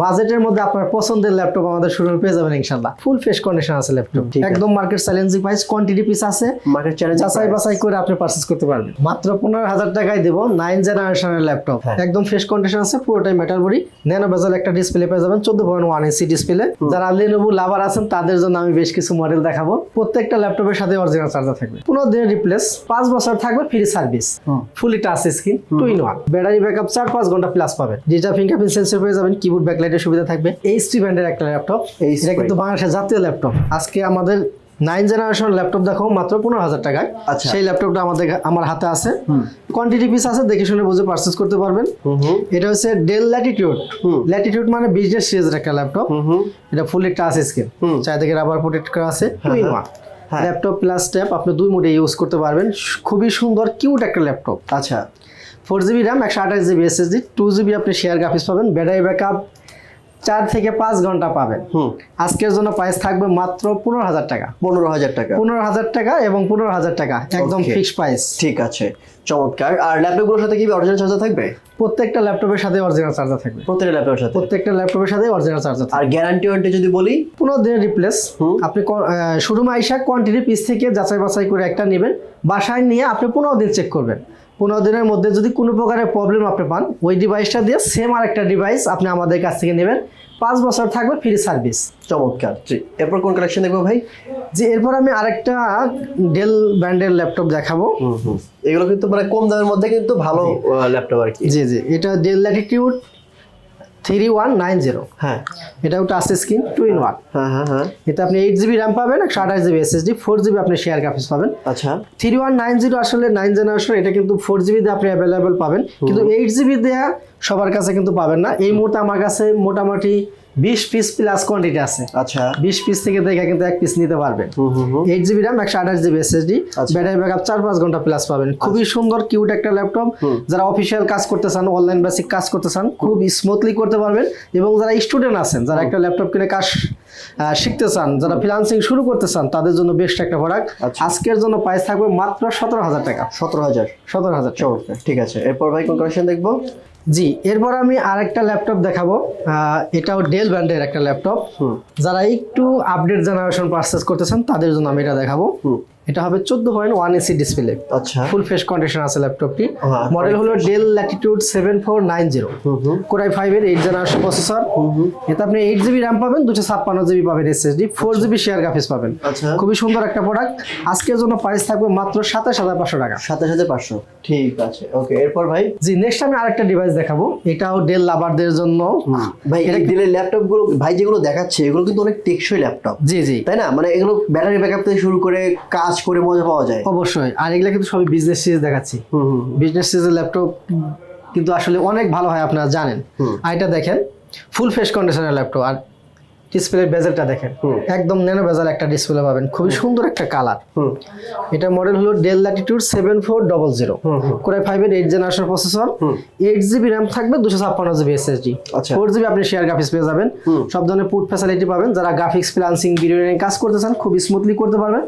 বাজেটের মধ্যে আপনার পছন্দের ল্যাপটপ আমাদের শোরুমে পেয়ে যাবেন ইনশাল্লাহ ফুল ফ্রেশ কন্ডিশন আছে ল্যাপটপ। একদম market challenging price quantity piece আছে। মার্কেট চ্যালেঞ্জ যাচাই বাছাই করে আপনি পারচেস করতে পারবেন। মাত্র পনেরো হাজার টাকায় দেবো নাইন জেনারেশনের ল্যাপটপ। হ্যাঁ। একদম ফ্রেশ কন্ডিশন আছে পুরোটাই মেটাল বডি ন্যানো বেজাল একটা ডিসপ্লে পেয়ে যাবেন চোদ্দ পয়েন্ট ওয়ান ইঞ্চি ডিসপ্লে যারা লেনোভো লাভার আছেন তাদের জন্য আমি বেশ কিছু মডেল দেখাবো। প্রত্যেকটা ল্যাপটপের সাথে অরিজিনাল চার্জার থাকবে। পনেরো দিনের রিপ্লেস পাঁচ বছর থাকবে free service fully touch screen two in one battery backup চার পাঁচ ঘণ্টা প্লাস পাবেন। ডিজিটাল ফিঙ্গারপ্রিন্ট সেন্সর পেয়ে যাবেন কিবোর্ড ব্যাকলাইটের সুবিধা থাকবে। এইচপি ব্র্যান্ডের একটা ল্যাপটপ এটা কিন্তু বাংলাদেশের জাতীয় ল্যাপটপ আজকে আমাদের নাইন জেনারেশন ল্যাপটপ দেখো মাত্র পনেরো হাজার টাকায়। আচ্ছা। সেই ল্যাপটপটা আমাদের আমার হাতে আছে। কোয়ান্টিটি পিস আছে দেখে শুনে বুঝে পারচেস করতে পারবেন। এটা হচ্ছে ডেল ল্যাটিটিউড ল্যাটিটিউড মানে বিজনেস সিরিজের একটা ল্যাপটপ এটা ফুলি টাচ স্ক্রিন। চারিদিকে রাবার প্রোটেক্ট করা আছে। ল্যাপটপ প্লাস ট্যাব আপনি দুই মোডে ইউজ করতে পারবেন। খুবই সুন্দর কিউট একটা ল্যাপটপ আচ্ছা। ফোর জিবি র্যাম একশো আঠাশ জিবি এসএসডি টু জিবি আপনি শেয়ার গ্রাফিক্স পাবেন। ব্যাটারি ব্যাকআপ চার থেকে পাঁচ ঘণ্টা পাবেন। হুম। আজকের জন্য প্রাইস থাকবে মাত্র পনেরো হাজার টাকা। পনেরো হাজার টাকা। পনেরো হাজার টাকা এবং পনেরো হাজার টাকা একদম. ফিক্সড প্রাইস ঠিক আছে। চমৎকার। আর ল্যাপটপগুলোর সাথে কি অরিজিনাল চার্জার থাকবে? প্রত্যেকটা ল্যাপটপের সাথে অরিজিনাল চার্জার থাকবে। প্রত্যেকটা ল্যাপটপের সাথে? প্রত্যেকটা ল্যাপটপের সাথে অরিজিনাল চার্জার আর গ্যারান্টি ওয়ারেন্টি যদি বলি? পনেরো দিনের রিপ্লেস আপনি শুরু আইসা কোয়ান্টিটি পিস থেকে যাচাই বাছাই করে একটা নেবেন। বাসায় নিয়ে আপনি পনেরো দিন চেক করবেন। পনেরো দিনের মধ্যে যদি কোনো প্রকারের প্রবলেম আপনি পান ওই ডিভাইসটা দিয়ে সেম আরেকটা ডিভাইস আপনি আমাদের কাছ থেকে নেবেন। পাঁচ বছর থাকবে ফ্রি সার্ভিস চমৎকার। জি এরপর কোন কালেকশন দেখব ভাই? জি এরপর আমি আরেকটা ডেল ব্র্যান্ডের ল্যাপটপ দেখাবো। এগুলো কিন্তু মানে কম দামের মধ্যে কিন্তু ভালো ল্যাপটপ আর কি। জি জি। এটা Dell latitude three one nine zero. হ্যাঁ। এটাও আছে স্ক্রিন টু ইন ওয়ান হ্যাঁ হ্যাঁ হ্যাঁ। এতে আপনি এইট জিবি র্যাম পাবেন একশো আঠাশ জিবি এসএসডি ফোর জিবি আপনি শেয়ার গ্রাফিক্স পাবেন। আচ্ছা। থ্রি ওয়ান নাইন জিরো আসলে নাইন জেনারেশন এটা কিন্তু ফোর জিবি দিয়ে আপনি অ্যাভেলেবেল পাবেন। কিন্তু এইট জিবি দেওয়া সবার কাছে কিন্তু পাবেন না। এই মুহূর্তে আমার কাছে মোটামুটি বিশ পিস প্লাস কোয়ান্টিটি আছে। আচ্ছা। বিশ পিস থেকে দেখে কিন্তু এক পিস নিতে পারবেন। হুম হুম হুম। এইট জিবি র্যাম একশো আঠাশ জিবি এসএসডি আচ্ছা। ব্যাটারি ব্যাকআপ চার পাঁচ ঘণ্টা প্লাস পাবেন। খুবই সুন্দর কিউট একটা ল্যাপটপ যারা অফিসিয়াল কাজ করতে চান অনলাইন বেসিক কাজ করতে চান খুব স্মুথলি করতে পারবেন। এবং যারা স্টুডেন্ট আছেন যারা একটা ল্যাপটপ কিনে কাজ শিখতে চান যারা ফ্রিলান্সিং শুরু করতে চান তাদের জন্য বেস্ট একটা প্রোডাক্ট আচ্ছা। আজকের জন্য প্রাইস থাকবে মাত্র সতেরো হাজার টাকা। সতেরো হাজার। সতেরো হাজার টাকা। চমৎকার। ঠিক আছে। এরপর ভাই কোন কালেকশন দেখব? জি এরপর আমি আর একটা ল্যাপটপ দেখাবো এটাও ডেল ব্র্যান্ডের একটা ল্যাপটপ যারা একটু আপডেট জেনারেশন পারচেস করতেছেন তাদের জন্য আমি এটা দেখাবো। এটা হবে চোদ্দ পয়েন্ট ওয়ান এসি ডিসপ্লে আচ্ছা। ফুল ফ্রেশ কন্ডিশন আছে ল্যাপটপটি মডেল হলো Dell latitude seven four nine zero core i ফাইভের এইট জেনারেশন প্রসেসর এতে আপনি এইট জিবি র্যাম পাবেন দুশো ছাপ্পান্ন জিবি পাবেন SSD four GB share graphics পাবেন। আচ্ছা। খুবই সুন্দর একটা প্রোডাক্ট আজকের জন্য প্রাইস থাকবে মাত্র সাতাশ হাজার পাঁচশো টাকা। সাথে সাথে পাঁচশো। ঠিক আছে। ওকে এরপর ভাই? জি নেক্সট আমি আরেকটা ডিভাইস দেখাবো। এটাও ডেল লাভারদের জন্য। ভাই এই দিলের ল্যাপটপগুলো ভাই যেগুলো দেখাচ্ছে এগুলো কিন্তু অনেক টেকসই ল্যাপটপ জি জি। তাই না? মানে এগুলো ব্যাটারি ব্যাকআপ থেকে শুরু করে কাজ করে মজা পাওয়া যায়। অবশ্যই। আর এগুলা কিন্তু সবই বিজনেস সিরিজ দেখাচ্ছি। বিজনেস সিরিজের ল্যাপটপ কিন্তু আসলে অনেক ভালো হয় আপনারা জানেন। আর এটা দেখেন ফুল ফেস কন্ডিশনের ল্যাপটপ আর ডিসপ্লের বেজেলটা দেখেন। একদম ন্যানো বেজাল একটা ডিসপ্লে পাবেন। খুবই সুন্দর একটা কালার এটা মডেল হলো Dell latitude seven four double zero হুম কোরাই ফাইভের eight generation processor eight GB RAM থাকবে দুশো ছাপ্পান্ন জিবি এসএসডি আচ্ছা। ফোর জিবি আপনি শেয়ার গ্রাফিক্স পেয়ে যাবেন। সব ধরনের পুট ফ্যাসিলিটি পাবেন। যারা গ্রাফিক্স ফ্রিলান্সিং ভিডিও নিয়ে কাজ করতে চান খুব স্মুথলি করতে পারবেন।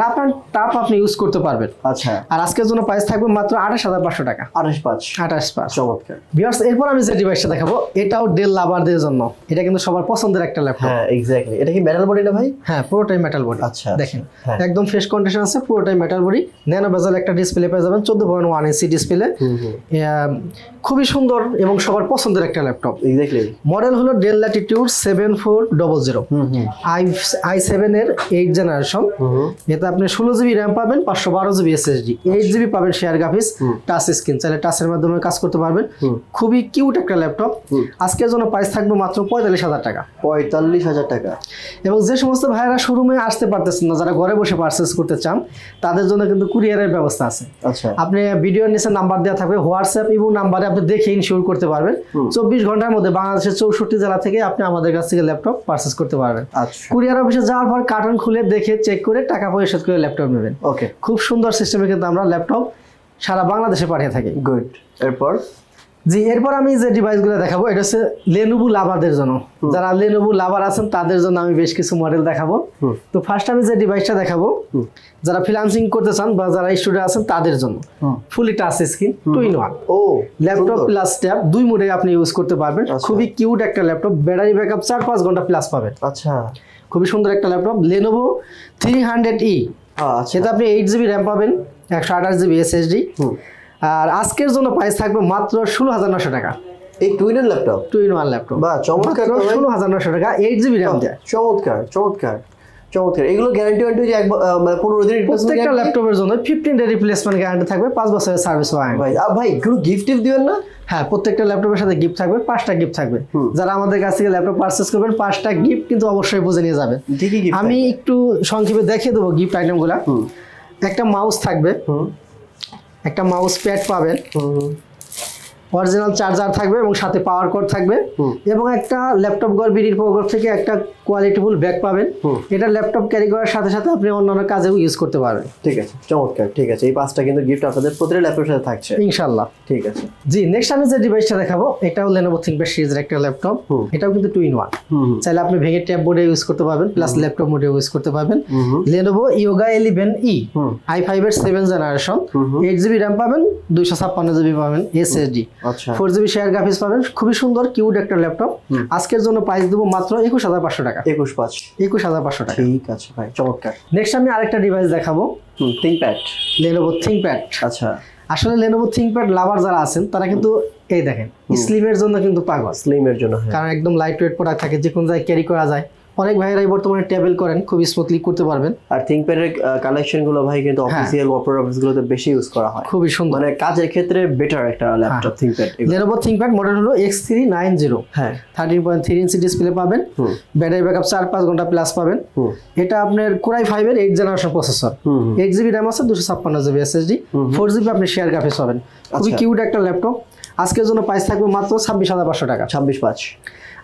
রাফ অ্যান্ড টাফ আপনি ইউজ করতে পারবেন। আচ্ছা। আর আজকের জন্য প্রাইস থাকবে মাত্র আঠাশ হাজার পাঁচশো টাকা। আঠাশ পাঁচ। আঠাশ পাঁচ। চমৎকার। ভিউয়ার্স এরপর আমি যে ডিভাইসটা দেখাবো এটাও ডেল লাভারদের জন্য। এটা কিন্তু সবার পছন্দের একটা ল্যাপটপ হ্যাঁ এক্স্যাক্টলি এটা কি মেটাল বডি না ভাই? হ্যাঁ পুরোটাই মেটাল বডি আচ্ছা, দেখেন হ্যাঁ। একদম ফ্রেশ কন্ডিশন আছে পুরোটাই মেটাল বডি ন্যানো বেজাল একটা ডিসপ্লে পেয়ে যাবেন চোদ্দ পয়েন্ট ওয়ান ইঞ্চি ডিসপ্লে খুবই সুন্দর এবং সবার পছন্দের একটা ল্যাপটপ এক্স্যাক্টলি মডেল হলো Dell latitude seven four double zero I I seven এর এইট জেনারেশন এতে আপনি ষোলো জিবি র্যাম পাবেন পাঁচশো বারো জিবি এসএসডি এইট জিবি পাবেন শেয়ার গ্রাফিক্স টাচ স্ক্রিন চাইলে টাচের মাধ্যমে কাজ করতে পারবেন। খুবই কিউট একটা ল্যাপটপ আজকের জন্য প্রাইস থাকবে মাত্র পঁয়তাল্লিশ হাজার টাকা। পঁয়তাল্লিশ হাজার টাকা। এবং যে সমস্ত ভাইয়েরা শোরুমে আসতে পারতেছেন না যারা ঘরে বসে পারচেস করতে চান তাদের জন্য কিন্তু কুরিয়ারের ব্যবস্থা আছে। আচ্ছা। আপনি ভিডিওর নিচে নাম্বার দেওয়া থাকবে হোয়াটসঅ্যাপ এবং নাম্বারে আপনি দেখে ইনশিওর করতে পারবেন। চব্বিশ ঘণ্টার মধ্যে বাংলাদেশের চৌষট্টি জেলা থেকে আপনি আমাদের কাছ থেকে ল্যাপটপ পারচেস করতে পারবেন। আচ্ছা। কুরিয়ার অফিসে যাওয়ার পর কার্টন খুলে দেখে চেক করে টাকা পরিশোধ করে ল্যাপটপ নেবেন। ওকে খুব সুন্দর সিস্টেমে কিন্তু আমরা ল্যাপটপ সারা বাংলাদেশে পাঠিয়ে থাকি। গুড এরপর? জি এরপর আমি যে ডিভাইসগুলো দেখাবো এটা হচ্ছে লেনোভো লাভারদের জন্য। যারা লেনোভো লাভার আছেন তাদের জন্য আমি বেশ কিছু মডেল দেখাবো। তো ফার্স্ট আমি যে ডিভাইসটা দেখাবো যারা ফ্রিল্যান্সিং করতে চান বা যারা স্টুডেন্ট আছেন তাদের জন্য। Fully touch screen two in one O laptop plus tab দুই মোডে আপনি ইউজ করতে পারবেন। আচ্ছা। খুবই কিউট একটা ল্যাপটপ ব্যাটারি ব্যাকআপ চার পাঁচ ঘণ্টা প্লাস পাবেন। আচ্ছা। খুবই সুন্দর একটা laptop Lenovo three hundred E সেটা আপনি এইট জিবি র্যাম পাবেন একশো আঠাশ জিবি এসএসডি। আর আজকের জন্য প্রাইস থাকবে মাত্র ষোলো হাজার নশো টাকা। এই টুইনের laptop two in one laptop বা চমৎকার ষোলো হাজার নশো টাকা এইট জিবি র্যাম দেয়। চমৎকার চমৎকার চমৎকার। এগুলো গ্যারান্টি ওয়ারেন্টি যে মানে পনেরো দিন প্রত্যেকটা ল্যাপটপের জন্য ফিফটিন ডে রিপ্লেসমেন্ট গ্যারান্টি থাকবে পাঁচ বছরের সার্ভিস ওয়ারেন্টি ভাই ভাই কোনো গিফট টিফট দিবেন না? হ্যাঁ প্রত্যেকটা ল্যাপটপের সাথে গিফট থাকবে পাঁচটা গিফট থাকবে। যারা আমাদের কাছ থেকে ল্যাপটপ পারচেস করবেন পাঁচটা গিফট কিন্তু অবশ্যই বুঝে নিয়ে যাবেন। ঠিকই আমি একটু সংক্ষেপে দেখিয়ে দেবো গিফট আইটেমগুলো একটা মাউস থাকবে। একটা মাউস প্যাড পাবেন। অরিজিনাল চার্জার থাকবে এবং সাথে পাওয়ার কোড থাকবে। এবং একটা ল্যাপটপ গড় বিডির পকর থেকে একটা কোয়ালিটিফুল ব্যাগ পাবেন। এটা ল্যাপটপ ক্যারি করার সাথে সাথে আপনি অন্যান্য কাজেও ইউজ করতে পারবেন। ঠিক আছে চমৎকার ঠিক আছে। এই পাঁচটা কিন্তু গিফট আপনাদের প্রতিটা ল্যাপটপের সাথে থাকছে। ইনশাল্লাহ ঠিক আছে। জি নেক্সট আমি যে ডিভাইসটা দেখাবো এটাও লেনোভো থিঙ্কপ্যাড সিরিজের একটা ল্যাপটপ এটাও কিন্তু টু ইন ওয়ান চাইলে আপনি ভেঙে ট্যাব বোর্ডে ইউজ করতে পারবেন প্লাস ল্যাপটপ মোডে ইউজ করতে পারবেন। Lenovo Yoga eleven E. I ফাইভের সেভেন জেনারেশন হুম হুম। এইট জিবি র্যাম পাবেন দুইশো ছাপ্পান্ন জিবি পাবেন এসএসডি আচ্ছা ফোর জিবি শেয়ার গ্রাফিক্স পাবেন। খুবই সুন্দর কিউট একটা ল্যাপটপ আজকের জন্য প্রাইস দেবো মাত্র একুশ হাজার পাঁচশো টাকা। একুশ পাঁচ। একুশ হাজার পাঁচশো টাকা। ঠিক আছে ভাই চমৎকার। নেক্সট আমি আরেকটা ডিভাইস দেখাবো। হুম থিংকপ্যাড লেনোভো থিঙ্কপ্যাড আচ্ছা। আসলে লেনোভো থিঙ্কপ্যাড লাভার যারা আছেন তারা কিন্তু এই দেখেন স্লিমের জন্য কিন্তু পাগল। স্লিমের জন্য হ্যাঁ। কারণ একদম লাইট ওয়েট প্রোডাক্ট থাকে যে কোনো জায়গায় ক্যারি করা যায়। অনেক ভাইয়েরাই বর্তমানে ট্যাবেল করেন খুব স্মুথলি করতে পারবেন। আর থিংকপ্যাডের কালেকশনগুলো ভাই কিন্তু। অফিসিয়াল ওয়ার্ড অফিস গুলোতে বেশি ইউজ করা হয়। খুবই সুন্দর। মানে কাজের ক্ষেত্রে বেটার একটা laptop ThinkPad Lenovo ThinkPad model হলো এক্স থ্রি নাইন জিরো হ্যাঁ। Thirteen point three inch display পাবেন। ব্যাটারি ব্যাকআপ চার পাঁচ ঘণ্টা প্লাস পাবেন। এটা আপনার কোরাই ফাইভের এইট জেনারেশন প্রসেসর হুম হুম। জিবি র্যাম আছে দুশো ছাপ্পান্ন জিবি এসএসডি ফোর জিবি আপনি শেয়ার গ্রাফিক্স পাবেন। খুবই আচ্ছা। কিউট একটা ল্যাপটপ আজকের জন্য প্রাইস থাকবে মাত্র ছাব্বিশ হাজার পাঁচশো টাকা। ছাব্বিশ পাঁচ।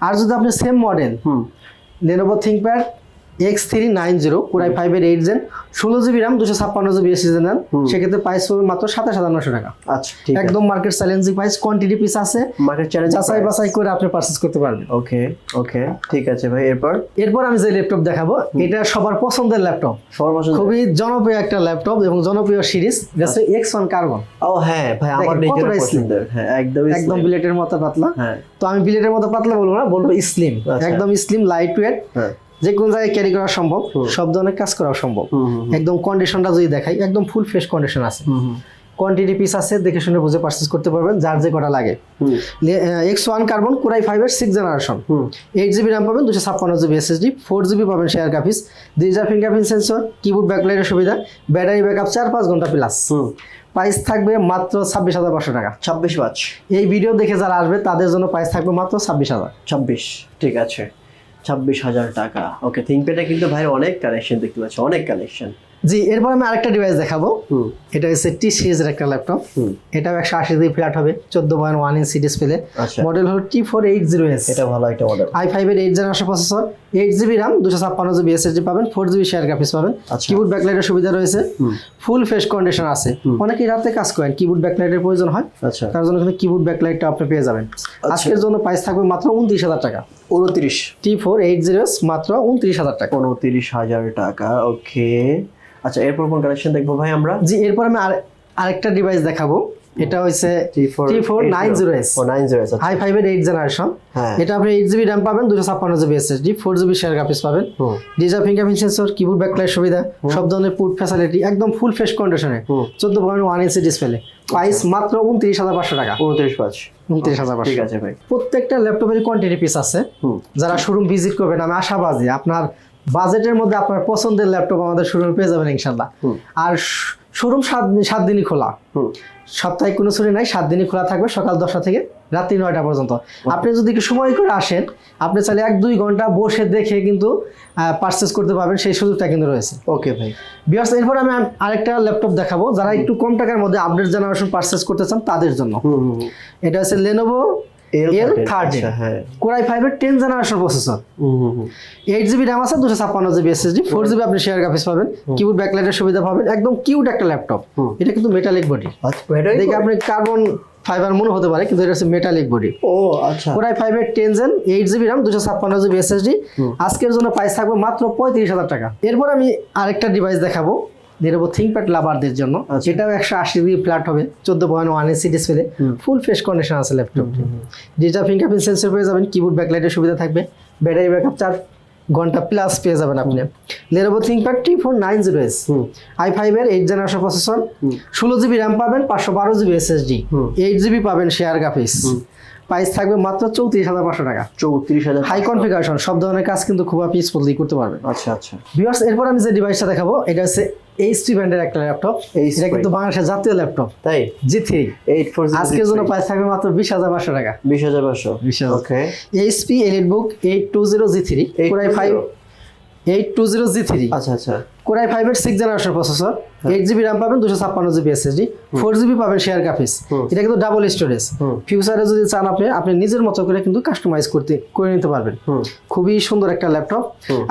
আর যদি আপনি same model hmm. Lenovo ThinkPad X three nine zero core i ফাইভের এইট জেন ষোলো জিবি র্যাম দুশো ছাপ্পান্ন জিবি এসএসডি নেন সেক্ষেত্রে প্রাইস পড়বে মাত্র সাতাশ হাজার নশো টাকা। আচ্ছা একদম market challenging price quantity piece আছে। মার্কেট চ্যালেঞ্জ যাচাই বাছাই করে আপনি পারচেস করতে পারবেন। ওকে ওকে ঠিক আছে ভাই এরপর? এরপর আমি যে ল্যাপটপ দেখাবো এটা সবার পছন্দের ল্যাপটপ সবার পছন্দ খুবই জনপ্রিয় একটা ল্যাপটপ এবং জনপ্রিয় সিরিজ যাচ্ছে এক্স ওয়ান কার্বন ও হ্যাঁ ভাই আমার নিজের পছন্দের। হ্যাঁ একদম একদম বিলেটের মতো পাতলা। হ্যাঁ। তো আমি বিলেটের মতো পাতলা বলব না বলব স্লিম আচ্ছা। একদম স্লিম লাইট ওয়েট যে কোনো জায়গায় ক্যারি করা সম্ভব সব ধরনের কাজ করা সম্ভব। একদম কন্ডিশনটা যদি দেখাই একদম ফুল ফ্রেশ কন্ডিশন আছে। কোয়ান্টিটি পিস আছে দেখে শুনে বুঝে পারচেস করতে পারবেন যার যে কটা লাগে। এক্স ওয়ান কার্বন কুরাই ফাইভের six generation eight GB RAM পাবেন দুশো ছাপ্পান্ন জিবি এসএসডি ফোর জিবি পাবেন share graphics digital fingerprint sensor keyboard ব্যাকলাইটের সুবিধা ব্যাটারি ব্যাকআপ চার পাঁচ ঘণ্টা প্লাস প্রাইস থাকবে মাত্র ছাব্বিশ হাজার পাঁচশো টাকা। ছাব্বিশ পাঁচ এই ভিডিও দেখে যারা আসবে তাদের জন্য প্রাইস থাকবে মাত্র ছাব্বিশ হাজার। ছাব্বিশ ঠিক আছে। ছাব্বিশ হাজার টাকা। ওকে থিঙ্কপ্যাডে কিন্তু ভাই অনেক কালেকশন দেখতে পাচ্ছি অনেক কালেকশন জি এরপর আমি আরেকটা ডিভাইস দেখাবো। হুম। এটা হচ্ছে টি সিরিজের একটা ল্যাপটপ হুম। এটাও একশো আশি দিয়ে ফ্ল্যাট হবে চোদ্দ point one inch display model হলো T four eight zero S এটা ভালো একটা মডেল আই ফাইভ এর eight generation processor eight GB RAM দুশো ছাপ্পান্ন জিবি এস এসএসডি পাবেন ফোর জিবি শেয়ার গ্রাফিক্স পাবেন। আচ্ছা। কিবোর্ড ব্যাকলাইটের সুবিধা রয়েছে। ফুল ফ্রেশ কন্ডিশন আছে। অনেকেই রাতে কাজ করেন কিবোর্ড ব্যাকলাইটের প্রয়োজন হয়। আচ্ছা। তার জন্য কিন্তু কিবোর্ড ব্যাকলাইটটা আপনি পেয়ে যাবেন। আজকের জন্য প্রাইস থাকবে মাত্র উনত্রিশ হাজার টাকা। উনত্রিশ। টি ফোর এইট জিরো মাত্র উনত্রিশ হাজার টাকা। উনত্রিশ হাজার টাকা ওকে আচ্ছা এরপর কোন কালেকশন দেখব ভাই আমরা? জি এরপর আমি আর আরেকটা ডিভাইস দেখাবো। এটা হচ্ছে T four nine zero S nine zero S ফাইভের এইট জেনারেশন হ্যাঁ। এটা আপনি এইট জিবি র্যাম পাবেন দুশো ছাপ্পান্ন GB SSD four GB share graphics পাবেন। Digital fingerprint sensor keyboard backlight সুবিধা সব ধরনের পুট ফ্যাসিলিটি একদম ফুল ফ্রেশ কন্ডিশনে চোদ্দ point one inch display price মাত্র উনত্রিশ হাজার পাঁচশো টাকা। উনত্রিশ উনত্রিশ হাজার ঠিক আছে ভাই। প্রত্যেকটা ল্যাপটপের কোয়ান্টিটি পিস আছে। যারা শোরুম ভিজিট করবেন আমি আশাবাদী। আপনার বাজেটের মধ্যে আপনার পছন্দের ল্যাপটপ আমাদের শোরুমে পেয়ে যাবেন ইনশাল্লাহ আর শোরুম সাত সাত দিনই খোলা। হুম। সপ্তাহে কোনো ছুটি নাই সাত দিনই খোলা থাকবে সকাল দশটা থেকে রাত্রি নয়টা পর্যন্ত। আপনি যদি একটু সময় করে আসেন আপনি চাইলে এক দুই ঘণ্টা বসে দেখে কিন্তু পারচেস করতে পারবেন সেই সুযোগটা কিন্তু রয়েছে। ওকে ভাই। বিয়ার্স এরপর আমি আরেকটা ল্যাপটপ দেখাবো যারা একটু কম টাকার মধ্যে আপডেট জেনারেশন পারচেস করতে চান তাদের জন্য। এটা হচ্ছে Lenovo L thirteen core i ফাইভের টেন জেনারেশন প্রসেসর হুম হুম হুম। এইট জিবি র্যাম আছে দুশো ছাপ্পান্ন জিবি এসএসডি ফোর জিবি আপনি শেয়ার গ্রাফিক্স পাবেন। কিবোর্ড ব্যাকলাইটের সুবিধা পাবেন। একদম কিউট একটা ল্যাপটপ এটা কিন্তু মেটালিক বডি আচ্ছা দেখে আপনি কার্বন ফাইবার মনে হতে পারে কিন্তু এটা হচ্ছে মেটালিক বডি ও আচ্ছা। কোরাই ফাইভের ten gen eight GB RAM দুশো ছাপ্পান্ন জিবি এসএসডি আজকের জন্য প্রাইস থাকবে মাত্র পঁয়ত্রিশ হাজার টাকা। এরপর আমি আরেকটা ডিভাইস দেখাবো। যেটা থিঙ্কপ্যাড লাভারদের জন্য। আচ্ছা। এটাও একশো আশি ডিগ্রি ফ্ল্যাট হবে চোদ্দ point one AC display full fresh condition আছে ল্যাপটপটি ডিজিটাল ফিঙ্গারপ্রিন্ট সেন্সর পেয়ে যাবেন কিবোর্ড ব্যাকলাইটের সুবিধা থাকবে ব্যাটারি ব্যাকআপ চার ঘণ্টা প্লাস পেয়ে যাবেন আপনি। Lenovo ThinkPad T four nine zero S I ফাইভের এইট জেনারেশন প্রসেসর ষোলো জিবি র্যাম পাবেন পাঁচশো বারো জিবি এসএসডি। এইট জিবি পাবেন শেয়ার গ্রাফিক্স প্রাইস থাকবে মাত্র চৌত্রিশ হাজার পাঁচশো টাকা। চৌত্রিশ হাজার হাই কনফিগারেশন সব ধরনের কাজ কিন্তু খুব আপনি স্মুথলি করতে পারবেন। আচ্ছা আচ্ছা। ভিউয়ার্স এরপর আমি যে ডিভাইসটা দেখাবো এটা হচ্ছে এইচপি ব্র্যান্ডের একটা ল্যাপটপ এটা কিন্তু বাংলাদেশের জাতীয় ল্যাপটপ তাই? জি থ্রি এইট ফোর আজকের জন্য প্রাইস থাকবে মাত্র বিশ হাজার পাঁচশো টাকা। বিশ হাজার পাঁচশো। 20,000 okay HP Elite Book eight two zero G three five eight two zero G three আচ্ছা আচ্ছা। কোরাই ফাইভের six generation processor eight GB RAM পাবেন দুশো ছাপ্পান্ন জিবি এসএসডি ফোর জিবি পাবেন শেয়ার গ্রাফিক্স এটা কিন্তু ডাবল স্টোরেজ ফিউচারে যদি চান আপনি আপনি নিজের মতো করে কিন্তু কাস্টমাইজ করতে করে নিতে পারবেন। খুবই সুন্দর একটা ল্যাপটপ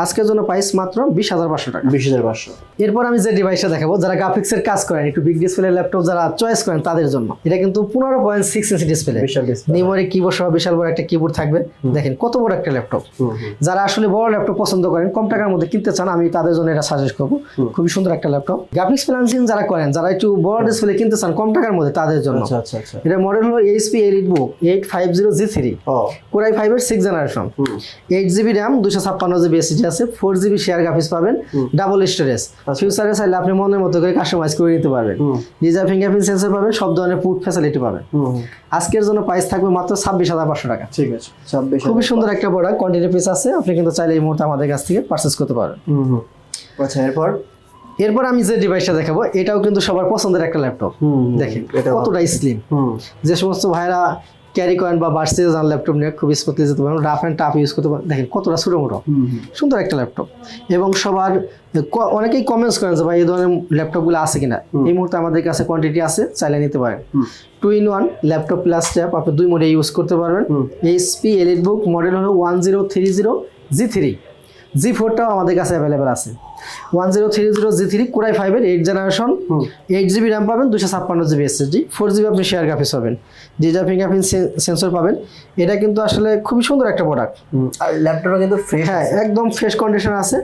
আজকের জন্য প্রাইস মাত্র বিশ হাজার পাঁচশো টাকা। বিশ হাজার পাঁচশো। এরপর আমি যে ডিভাইসটা দেখাবো যারা গ্রাফিক্সের কাজ করেন একটু বিগ ডিসপ্লে ল্যাপটপ যারা চয়েস করেন তাদের জন্য। এটা কিন্তু পনেরো পয়েন্ট সিক্স ইঞ্চি ডিসপ্লে নিমরে কিবোর্ড সহ বিশাল বড় একটা কিবোর্ড থাকবে। দেখেন কত বড় একটা ল্যাপটপ যারা আসলে বড় ল্যাপটপ পছন্দ করেন কম টাকার মধ্যে কিনতে চান আমি তাদের জন্য এটা সাজেস্ট করব। খুবই সুন্দর একটা ল্যাপটপ গ্রাফিক্স ফ্রিল্যান্সিং যারা করেন যারা একটু বড় ডিসপ্লে কিনতে চান কম টাকার মধ্যে তাদের জন্য। আচ্ছা আচ্ছা আচ্ছা। এটা মডেল হলো HP Elite Book eight five zero G three ও। কোরাই ফাইভের সিক্স জেনারেশন হুম। এইট জিবি র্যাম দুশো ছাপ্পান্ন জিবি এসএসডি আছে ফোর জিবি শেয়ার গ্রাফিক্স পাবেন ডাবল স্টোরেজ ফিউচারে চাইলে আপনি মনের মতো করে কাস্টমাইজ করে নিতে পারবেন। হুম। ফিঙ্গারপ্রিন্ট সেন্সর পাবেন সব ধরনের পুট ফ্যাসিলিটি পাবেন। আজকের জন্য প্রাইস থাকবে মাত্র ছাব্বিশ হাজার পাঁচশো টাকা। ঠিক আছে খুবই সুন্দর একটা প্রোডাক্ট কোয়ান্টিটি পিস আছে আপনি কিন্তু চাইলে এই মুহূর্তে আমাদের কাছ থেকে পারচেস করতে পারেন আচ্ছা এরপর? এরপর আমি যে ডিভাইসটা দেখাবো এটাও কিন্তু সবার পছন্দের একটা ল্যাপটপ দেখেন এটা কতটা স্লিম যে সমস্ত ভাইরা ক্যারি করেন বা ভার্সিতে যান ল্যাপটপ নিয়ে খুব স্মুথলি যেতে পারেন রাফ অ্যান্ড টাফ ইউজ করতে পারেন। দেখেন কতটা ছোটো মোটো। সুন্দর একটা ল্যাপটপ এবং সবার অনেকেই কমেন্টস করেন যে ভাই এই ধরনের ল্যাপটপগুলো আছে কিনা? এই মুহূর্তে আমাদের কাছে কোয়ান্টিটি আছে চাইলে নিতে পারেন। Two in one laptop plus tab আপনি দুই মোডে ইউজ করতে পারবেন। এইচপি এলিট বুক মডেল হলো one zero three zero G three G ফোরটাও আমাদের কাছে অ্যাভেলেবেল আছে। One zero three zero G three core i ফাইভের eight generation eight GB RAM পাবেন দুশো ছাপ্পান্ন জিবি এসএসডি ফোর জিবি আপনি শেয়ার গ্রাফিক্স পাবেন। ডিজিটাল ফিঙ্গারপ্রিন্ট সেন্সর পাবেন। এটা কিন্তু আসলে খুবই সুন্দর একটা প্রোডাক্ট ল্যাপটপটা কিন্তু ফ্রেশ হ্যাঁ একদম ফ্রেশ কন্ডিশন আছে।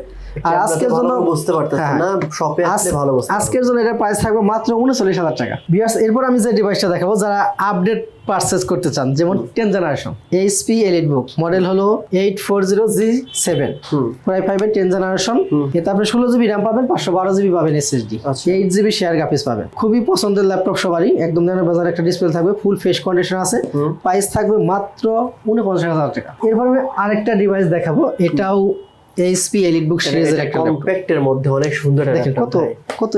আর আজকের জন্য বুঝতে পারতেছেন হ্যাঁ। না? শপে আসলে ভালো বুঝতে আজকের জন্য এটার প্রাইস থাকবে মাত্র উনচল্লিশ হাজার টাকা। বিয়ার্স এরপর আমি যে ডিভাইসটা দেখাবো যারা আপডেট পারচেস করতে চান যেমন ten generation HP Elite Book model হলো eight four zero G seven প্রায় ফাইভের টেন জেনারেশন এতে আপনি ষোলো জিবি র্যাম পাবেন পাঁচশো বারো জিবি পাবেন SSD. Eight GB share graphics পাবেন। খুবই পছন্দের ল্যাপটপ সবারই একদম যেন বাজার একটা ডিসপ্লে থাকবে ফুল ফ্রেশ কন্ডিশন আছে প্রাইস থাকবে মাত্র উনপঞ্চাশ হাজার টাকা। এরপর আমি আরেকটা ডিভাইস দেখাবো এটাও এইচপি এলিট বুক সিরিজের একটা কম্প্যাক্টের মধ্যে অনেক সুন্দর একটা দেখেন কত কত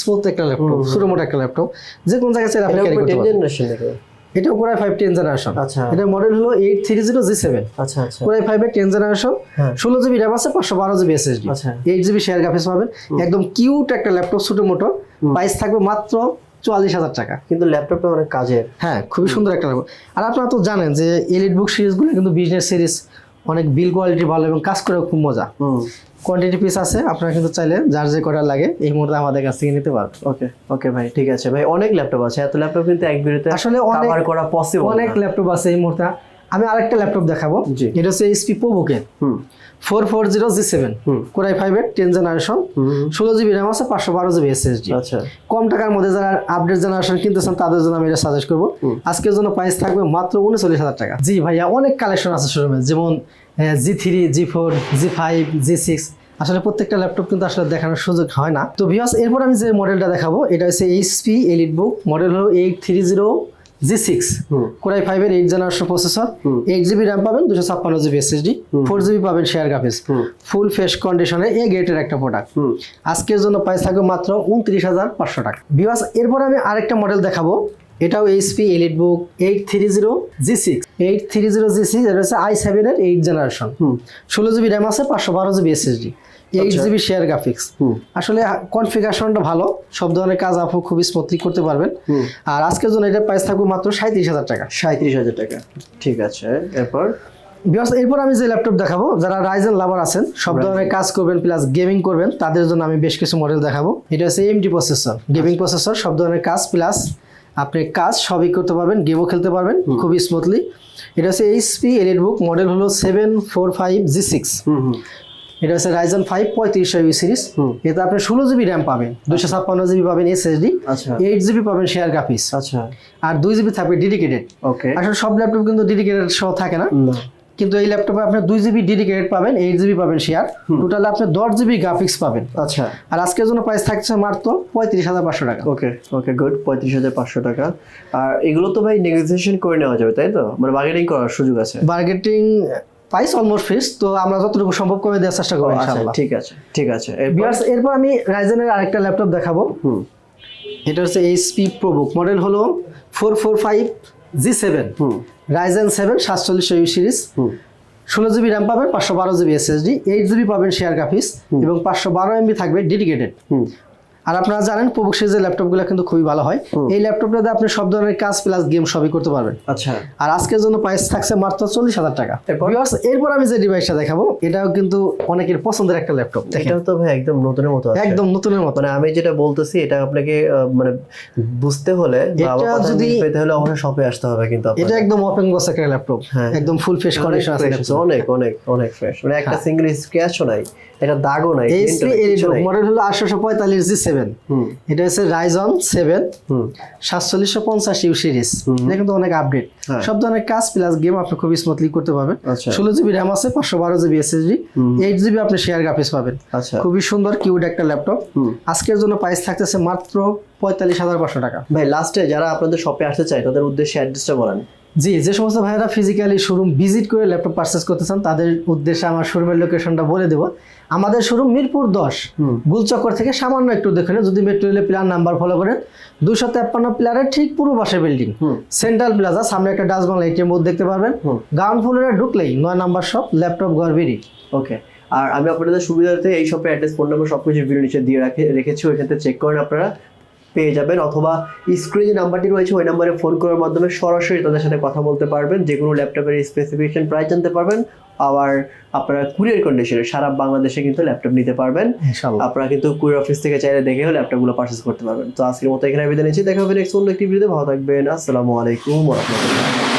স্মুথ একটা ল্যাপটপ ছোট মোটো একটা ল্যাপটপ যে কোন জায়গায় আপনি ক্যারি করতে 10 পারবেন। এটা কোরাই ফাইভ টেন জেনারেশন আচ্ছা। এটা মডেল হলো eight three zero G seven আচ্ছা আচ্ছা। কোরাই ফাইভের টেন জেনারেশন হ্যাঁ। ষোলো জিবি র্যাম আছে পাঁচশো বারো জিবি এসএসডি আচ্ছা। এইট জিবি শেয়ার গ্রাফিক্স পাবেন। একদম কিউট একটা ল্যাপটপ ছোট মোটো। প্রাইস থাকবে মাত্র চুয়াল্লিশ হাজার টাকা। কিন্তু ল্যাপটপটা অনেক কাজের। হ্যাঁ খুবই সুন্দর একটা ল্যাপটপ আর আপনারা তো জানেন যে এলিট বুক সিরিজগুলো কিন্তু বিজনেস সিরিজ অনেক বিল কোয়ালিটি ভালো এবং কাজ করে খুব মজা। কোয়ান্টিটি পিস আছে আপনারা কিন্তু চাইলে যার যে করার লাগে এই মুহূর্তে আমাদের কাছ থেকে নিতে পারবেন। ওকে ওকে ভাই ঠিক আছে। ভাই অনেক ল্যাপটপ আছে এত ল্যাপটপ কিন্তু এক বিরতে আসলে অনেক- করা পসিবল অনেক ল্যাপটপ আছে এই মুহূর্তে। আমি আরেকটা ল্যাপটপ দেখাবো। এটা হচ্ছে এইচপি পোবুকের হুম। Four four zero G seven. Core i ফাইভের টেন জেনারেশন ষোলো জিবি র্যাম আছে পাঁচশো বারো জিবি এসএসডি আচ্ছা। কম টাকার মধ্যে যারা আপডেট জেনারেশন কিনতেছেন তাদের জন্য আমি এটা সাজেস্ট করব। আজকের জন্য প্রাইস থাকবে মাত্র উনচল্লিশ হাজার টাকা। জি ভাইয়া অনেক কালেকশন আছে শোরুমে যেমন G three G four G five G six আসলে প্রত্যেকটা ল্যাপটপ কিন্তু আসলে দেখানোর সুযোগ হয় না। তো ভিওস এরপর আমি যে মডেলটা দেখাবো এটা হচ্ছে এইচপি এলিট বুক মডেল হলো eight three zero G six core i ফাইভের eight generation processor. Eight GB RAM পাবেন দুশো ছাপ্পান্ন জিবি এসএসডি ফোর জিবি পাবেন শেয়ার গ্রাফিক্স ফুল ফ্রেশ কন্ডিশনে এ গেটের একটা প্রোডাক্ট আজকের জন্য প্রাইস থাকবে মাত্র উনত্রিশ হাজার পাঁচশো টাকা। বিবাস এরপর আমি আরেকটা মডেল দেখাবো। এটাও HP Elite Book eight three zero G six eight three zero G six এটা হচ্ছে আই সেভেনের এইট জেনারেশন ষোলো জিবি র্যাম আছে পাঁচশো বারো GB SSD eight GB share graphics আসলে কনফিগারেশনটা ভালো। সব ধরনের কাজ আপনি খুবই স্মুথলি করতে পারবেন। আর আজকের জন্য এটার প্রাইস থাকবে মাত্র সাঁত্রিশ হাজার টাকা। সাঁত্রিশ হাজার টাকা। ঠিক আছে এরপর? বিকজ এরপর আমি যে ল্যাপটপ দেখাবো যারা রাইজেন লাভার আছেন সব ধরনের কাজ করবেন প্লাস গেমিং করবেন তাদের জন্য আমি বেশ কিছু মডেল দেখাবো। এটা হচ্ছে এমডি প্রসেসর গেমিং প্রসেসর সব ধরনের কাজ প্লাস আপনি কাজ সবই করতে পারবেন গেমও খেলতে পারবেন খুবই স্মুথলি এটা হচ্ছে এইচপি এলিট বুক মডেল হলো seven four five G six এটা হচ্ছে রাইজন ফাইভ পঁয়ত্রিশশো ইউ সিরিজ। এতে আপনি ষোলো জিবি র্যাম পাবেন দুশো ছাপ্পান্ন জিবি পাবেন এসএসডি আচ্ছা। এইট জিবি পাবেন শেয়ার গ্রাফিক্স আচ্ছা। আর দুই জিবি থাকবে ডেডিকেটেড ওকে আসলে সব ল্যাপটপ কিন্তু ডেডিকেটেড সহ থাকে না। না। কিন্তু এই ল্যাপটপে আপনি দুই জিবি ডেডিকেটেড পাবেন এইট জিবি পাবেন শেয়ার টোটাল আপনি দশ জিবি গ্রাফিক্স পাবেন। আচ্ছা। আর আজকের জন্য প্রাইস থাকছে মাত্র পঁয়ত্রিশ হাজার পাঁচশো টাকা। ওকে ওকে গুড পঁয়ত্রিশ হাজার পাঁচশো টাকা। আর এগুলো তো ভাই নেগোসিয়েশন করে নেওয়া যাবে তাই তো? মানে বার্গেটিং করার সুযোগ আছে। বার্গেটিং প্রাইস অলমোস্ট ফিক্স তো আমরা যতটুকু সম্ভব কমে দেওয়ার চেষ্টা করব আচ্ছা ইনশাআল্লাহ। ঠিক আছে ঠিক আছে। Viewers, এরপর আমি রাইজেনের আরেকটা ল্যাপটপ দেখাবো। হুম। এটা হচ্ছে এইচপি প্রোবুক মডেল হলো four four five G seven হুম। রাইজেন সেভেন সাতচল্লিশ ইউ সিরিজ হুম। ষোলো জিবি র্যাম পাবেন পাঁচশো বারো জিবি এসএসডি এইট জিবি পাবেন শেয়ার গ্রাফিক্স এবং পাঁচশো বারো এমবি থাকবে ডেডিকেটেড হুম। আর আপনারা জানেন প্রবুক সিরিজের ল্যাপটপগুলো কিন্তু খুবই ভালো হয়। এই ল্যাপটপটাতে আপনি সব ধরনের কাজ প্লাস গেম সবই করতে পারবেন। আচ্ছা। আর আজকের জন্য প্রাইস থাকছে মাত্র চল্লিশ হাজার টাকা। এরপর? এরপর আমি যে ডিভাইসটা দেখাবো এটাও কিন্তু অনেকের পছন্দের একটা ল্যাপটপ। এটাও তো ভাই একদম নতুনের মতো আছে। একদম নতুনের মতো। মানে আমি যেটা বলতেছি এটা আপনাকে মানে বুঝতে হলে এটা যদি- পেতে হলে অবশ্যই শপে আসতে হবে কিন্তু। এটা একদম ওপেন বক্স একটা ল্যাপটপ। হ্যাঁ। একদম ফুল ফ্রেশ কন্ডিশন আছে অনেক অনেক অনেক ফ্রেশ মানে একটা সিঙ্গেল স্ক্র্যাচও নাই এটা দাগও নাই নাই। মডেল হলো আটশোশো পঁয়তাল্লিশ জি সেভেন এটা হচ্ছে রাইজন সেভেন সাতচল্লিশশো পঞ্চাশ ইউ সিরিজ এটা কিন্তু অনেক আপডেট হ্যাঁ। সব ধরনের কাজ প্লাস গেম আপনি খুব স্মুথলি করতে পারবেন। আচ্ছা। ষোলো জিবি র্যাম আছে পাঁচশো বারো জিবি এসএসডি এইট জিবি আপনি শেয়ার গ্রাফিক্স পাবেন। আচ্ছা। খুবই সুন্দর কিউট একটা ল্যাপটপ আজকের জন্য প্রাইস থাকতেছে মাত্র পঁয়তাল্লিশ হাজার পাঁচশো টাকা। ভাই লাস্টে যারা আপনাদের শপে আসতে চায় তাদের উদ্দেশ্যে অ্যাড্রেসটা বলেন। জি যে সমস্ত ভাইয়েরা ফিজিক্যালি শোরুম ভিজিট করে ল্যাপটপ পারচেস করতে চান তাদের উদ্দেশ্যে আমার শোরুমের লোকেশনটা বলে দেবো। আমাদের শুরু মিরপুর দশ গুলচক্কর থেকে সামান্য একটু দেখে যদি মেট্রো রেলের প্ল্যান নাম্বার ফলো করেন দুশো তেপ্পান্ন প্লারের ঠিক পূর্ব পাশে বিল্ডিং। সেন্ট্রাল প্লাজা সামনে একটা ডাস্টবিন বাংলা এটিএম বোর্ড দেখতে পারবেন। গ্রাউন্ড ফ্লোরে ঢুকলেই নয় নাম্বার শপ ল্যাপটপ গড়বেরি ওকে আর আমি আপনাদের সুবিধার্থে এই শপে অ্যাড্রেস ফোন নাম্বার সব কিছু ভিডিও নিচে দিয়ে রাখে রেখেছি ওইখানে চেক করেন আপনারা। পেয়ে যাবেন অথবা স্ক্রিনে যে নাম্বারটি রয়েছে ওই নাম্বারে ফোন করার মাধ্যমে সরাসরি তাদের সাথে কথা বলতে পারবেন। যে কোনো ল্যাপটপের স্পেসিফিকেশন প্রায় জানতে পারবেন। আবার আপনারা কুরিয়ার কন্ডিশনে সারা বাংলাদেশে কিন্তু ল্যাপটপ নিতে পারবেন। আপনারা কিন্তু কুরিয়ার অফিস থেকে চাইলে দেখেও ল্যাপটপগুলো পারচেস করতে পারবেন। তো আজকের মতো এখানে বিদায় নিচ্ছি। দেখা হবে নেক্সট অন্য একটি ভিডিওতে ভালো থাকবেন। আসসালামু আলাইকুম রহমতুল্লাহ।